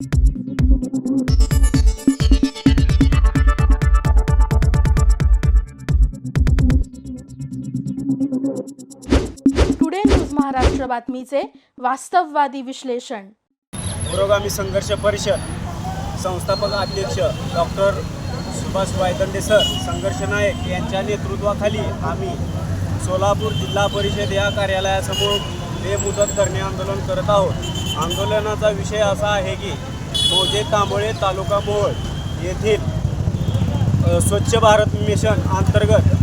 Today news Maharashtra बातमीचे वास्तववादी विश्लेषण पुरोगामी संघर्ष परिषद संस्थापक अध्यक्ष डॉक्टर सुभाष वायदंडे सर संघर्ष नायक यांच्या नेतृत्वाखाली आम्ही सोलापूर जिल्हा परिषद या कार्यालयासमोर बेमुदत धरणे आंदोलन करत आहोत. आंदोलनाचा विषय असा आहे की मोजे तांबळे तालुका मोहोळ येथील स्वच्छ भारत मिशन अंतर्गत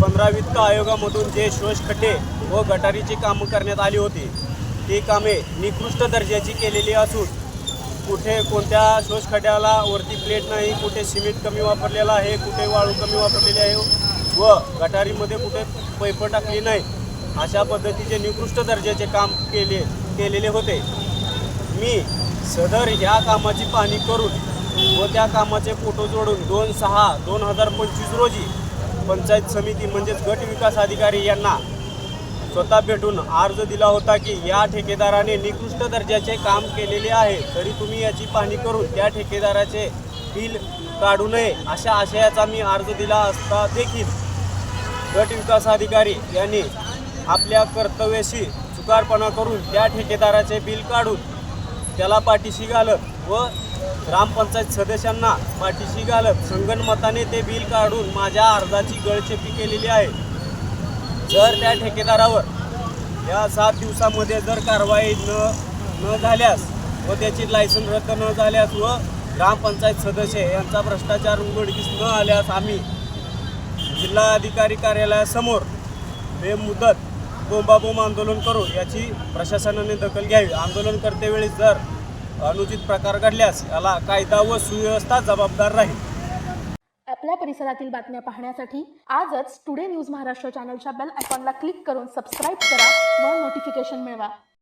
पंधरा वित्त आयोगामधून जे शोषखड्डे व गटारीची कामं करण्यात आली होती ती कामे निकृष्ट दर्जाची केलेली असून कुठे कोणत्या शोषखड्ड्याला वरती प्लेट नाही कुठे सिमेंट कमी वापरलेलं आहे कुठे वाळू कमी वापरलेली आहे व गटारीमध्ये कुठे पैप टाकली नाही अशा पद्धतीचे निकृष्ट दर्जाचे काम केले केलेले होते. मी सदर ह्या कामाची पाहणी करून व त्या कामाचे फोटो जोडून दोन सहा दोन हजार पंचवीस रोजी पंचायत समिती म्हणजेच गट विकास अधिकारी यांना स्वतः भेटून अर्ज दिला होता की या ठेकेदाराने निकृष्ट दर्जाचे काम केलेले आहे तरी तुम्ही याची पाहणी करून त्या ठेकेदाराचे बिल काढू नये अशा आशयाचा मी अर्ज दिला असता देखील गट विकास अधिकारी यांनी आपल्या कर्तव्याशी चुकारपणा करून त्या ठेकेदाराचे बिल काढून त्याला पाठीशी घालत व ग्रामपंचायत सदस्यांना पाठीशी घालत संगणमताने ते बिल काढून माझ्या अर्जाची गळचेपी केलेली आहे. जर त्या ठेकेदारावर या सात दिवसामध्ये जर कारवाई न न झाल्यास व त्याची लायसन रद्द न झाल्यास व ग्रामपंचायत सदस्य यांचा भ्रष्टाचार उघडकीस न आल्यास आम्ही जिल्हाधिकारी कार्यालयासमोर बेमुदत बोंबाबोंब आंदोलन करू याची प्रशासनाने दखल घ्यावी. आंदोलन करतेवेळी जर अनुचित प्रकार घडल्यास याला कायदा व सुव्यवस्था जबाबदार राहील. आपल्या परिसरातील बातम्या पाहण्यासाठी आजच टुडे न्यूज महाराष्ट्र चॅनलच्या बेल आयकॉनला क्लिक करून सबस्क्राईब करा व नोटिफिकेशन मिळवा.